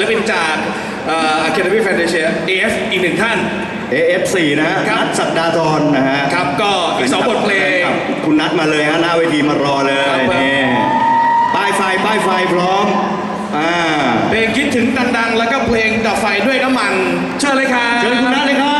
ศิลปินจากเอ่อ Academy Fantasia AF อีกหนึ่งท่าน AF4 นะฮะครับนัทสักดาธรนะฮะครับก็อีกสองบทเพลงครับคุณนัดมาเลยฮะหน้าเวทีมารอเลยครับนี่ป้ายไฟป้ายไฟพร้อมอ่าเพลงคิดถึงดังๆ แล้วก็เพลงดับไฟด้วยน้ำมัน เชิญเลยครับเชิญคุณนัทเลยครับ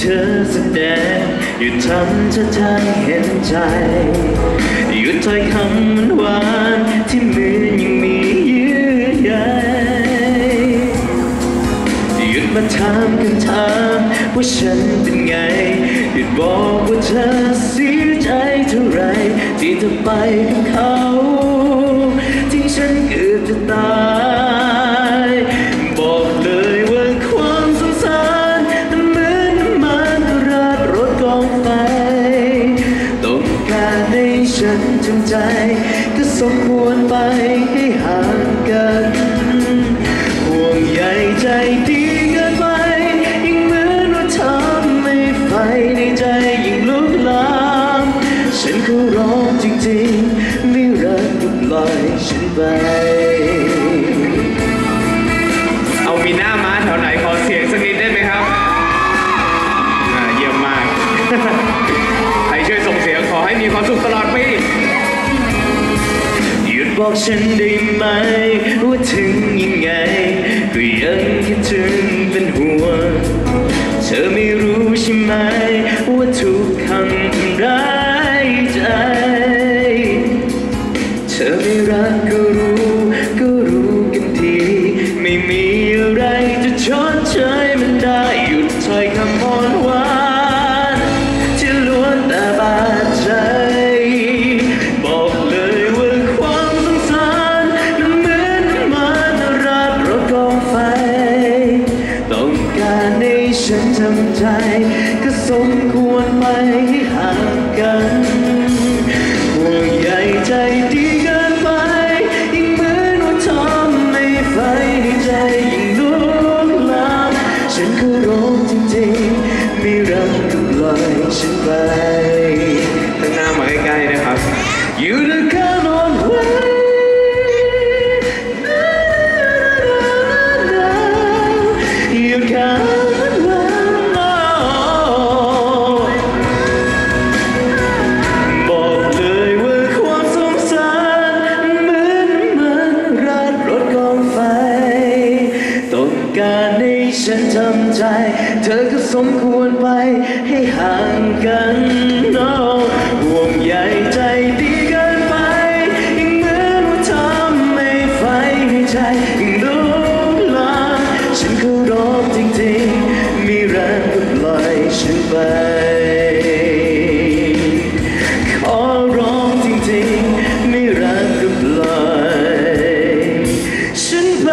เธอแสดงหยุดทำเธอทางเห็นใจหยุดถ้อยคำหวานที่เหมือนยังมีเยื่อใยหยุดมาถามคำถามว่าฉันเป็นไงหยุดบอกว่าเธอเสียใจเท่าไรที่เธอไปกับเขาที่ฉันเกือบจะตาย บอกฉันได้ไหม ว่าถึงยังไง ก็ยังคิดถึงเป็นห่วง เธอไม่รู้ใช่ไหม ว่าทุกคำทำร้ายใจ ทำใจ ก็สมควรไปให้ห่างกันห่วงใยใจดีเกินไป ยิ่งเหมือนว่าทำไม่ไฟในใจยิ่งลุกลามฉันก็ร้องจริงๆไม่รักก็ปล่อยฉันไป ในใจลุกลามฉันก็รอจริงๆ มีแรงก็ปล่อยฉันไปขอร้องจริงๆ ไม่รักก็ปล่อยฉันไป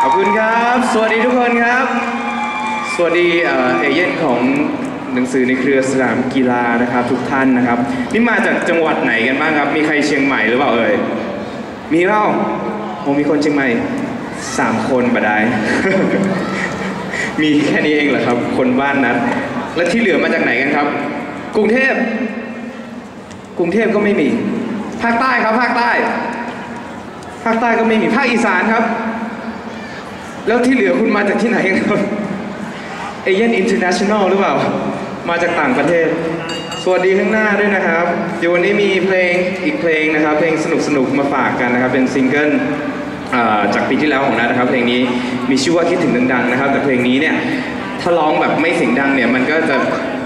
ขอบคุณครับ สวัสดีทุกคนครับ สวัสดีเอเย่นของ หนังสือในเครือสนามกีฬานะครับทุกท่านนะครับ นี่มาจากจังหวัดไหนกันบ้างครับ มีใครเชียงใหม่หรือเปล่าเอ่ยมีเปล่าโอ้มีคนเชียงใหม่สามคนบดายมีแค่นี้เองเหรอครับ คนบ้านนั้น แล้วที่เหลือมาจากไหนกันครับ กรุงเทพกรุงเทพก็ไม่มี ภาคใต้ครับภาคใต้ ภาคใต้ก็ไม่มีภาคอีสานครับ แล้วที่เหลือคุณมาจากที่ไหนกันครับ เอเย่นอินเตอร์เนชั่นแนลหรือเปล่า มาจากต่างประเทศ สวัสดีข้างหน้าด้วยนะครับ เดี๋ยววันนี้มีเพลงอีกเพลงนะครับ เพลงสนุกๆมาฝากกันนะครับ เป็นซิงเกิลเอ่อจากปีที่แล้วของนัทนะครับ เพลงนี้มีชื่อว่าคิดถึงดังๆนะครับ แต่เพลงนี้เนี่ยถ้าร้องแบบไม่เสียงดังเนี่ยมันก็จะ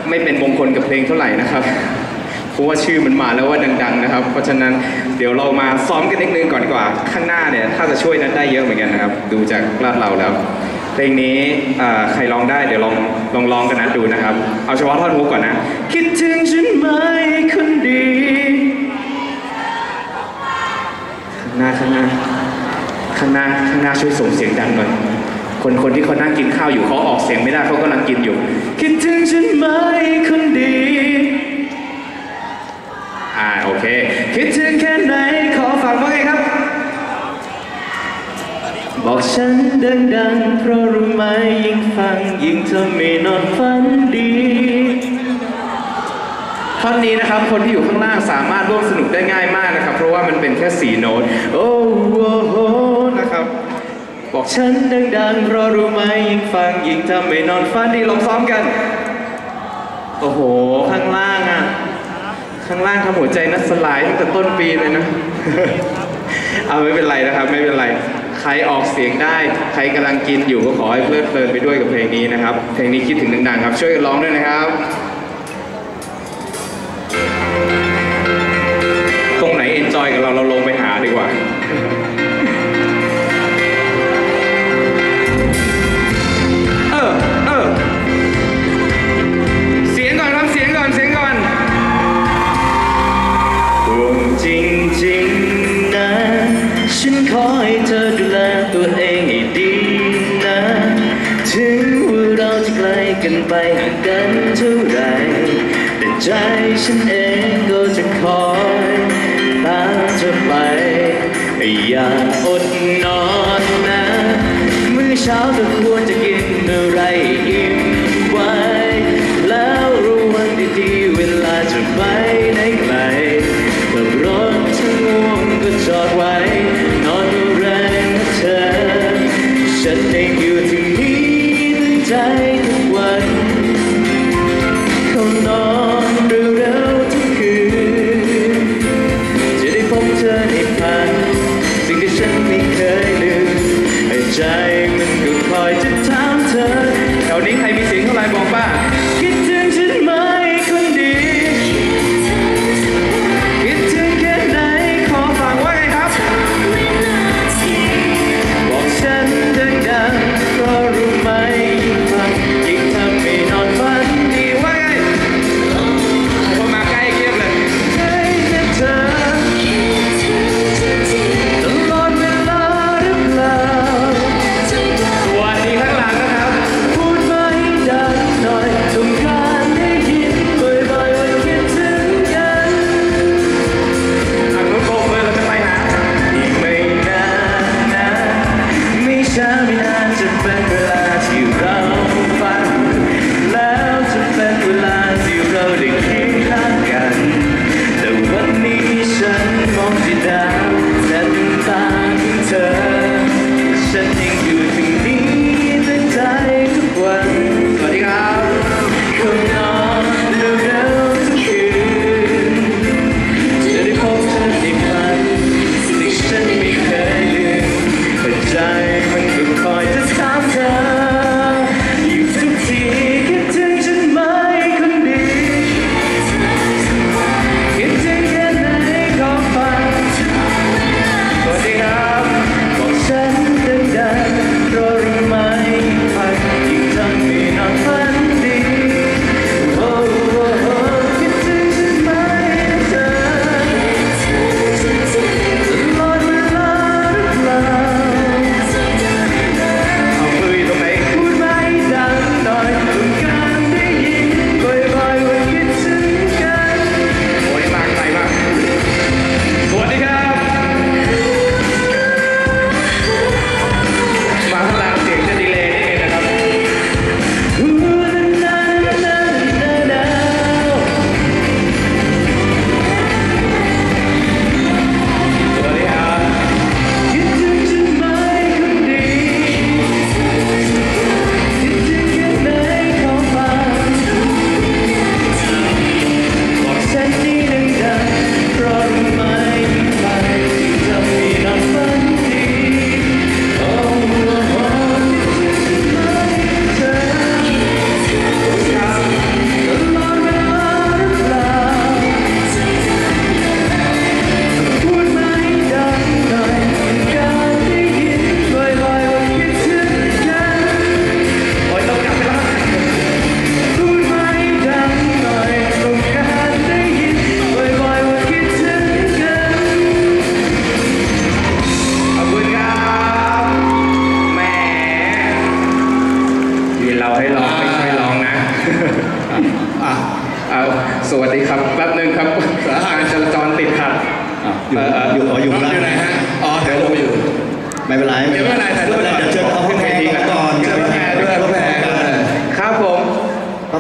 ไม่เป็นมงคลกับเพลงเท่าไหร่นะครับเพราะว่าชื่อมันมาแล้วว่าดัง ๆ นะครับ เพราะฉะนั้นเดี๋ยวเรามาซ้อมกันนิดนึงก่อนดีกว่า ข้างหน้าเนี่ย ถ้าจะช่วยนั้นได้เยอะเหมือนกันนะครับ ดูจากลาดเราแล้ว เพลงนี้ใครร้องได้เดี๋ยวลองลองร้องกันนะดูนะครับ เอาเฉพาะท่อนฮุกก่อนนะ คิดถึงฉันไหมคนดีข้างหน้าข้างหน้าข้างหน้าข้างหน้าช่วยส่งเสียงดังหน่อย คนคนที่เขานั่งกินข้าวอยู่เขาออกเสียงไม่ได้เขากำลังกินอยู่ คิดถึงฉันไหมคนดี อ่าโอเค คิดถึงแค่ไหนขอฟังว่าไงครับ บอกฉันดังๆเพราะรู้ไหมยิ่งฟังยิ่งทำให้นอนฝันดีท่อนนี้นะครับคนที่อยู่ข้างล่างสามารถร่วมสนุกได้ง่ายมากนะครับ เพราะว่ามันเป็นแค่สีโน้ตโอ้โหนะครับ บอกฉันดังๆเพราะรู้ไหมยิ่งฟังยิ่งทำให้นอนฝันดีลองซ้อมกัน โอ้โห ข้างล่างอะ ข้างล่างทำหัวใจนัดสลายตั้งแต่ต้นปีเลยนะ เอาไม่เป็นไรนะครับ ไม่เป็นไร ครออกเสียงได้ ใครกำลังกินอยู่ก็ขอให้เพลิดเพลินไปด้วยกับเพลงนี้นะครับ เพลงนี้คิดถึงดังๆครับ ช่วยกันร้องด้วยนะครับ ตรงไหนเอนจอยกับเราเราลงางกันเท่าไร แต่ใจฉันเองก็จะคอยตามเธอไป อย่าอดนอนนะ มื้อเช้าเธอควรจะกินอะไรอิ่มไว้ แล้วรู้วันดีๆเวลาจะไปไหนไกลขับรถถ้าง่วงก็จอดไว้ ใ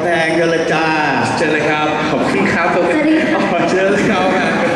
แพงกัละจ้าเจอเลยครับ ขอบคุณครับผมเจอเลยครับ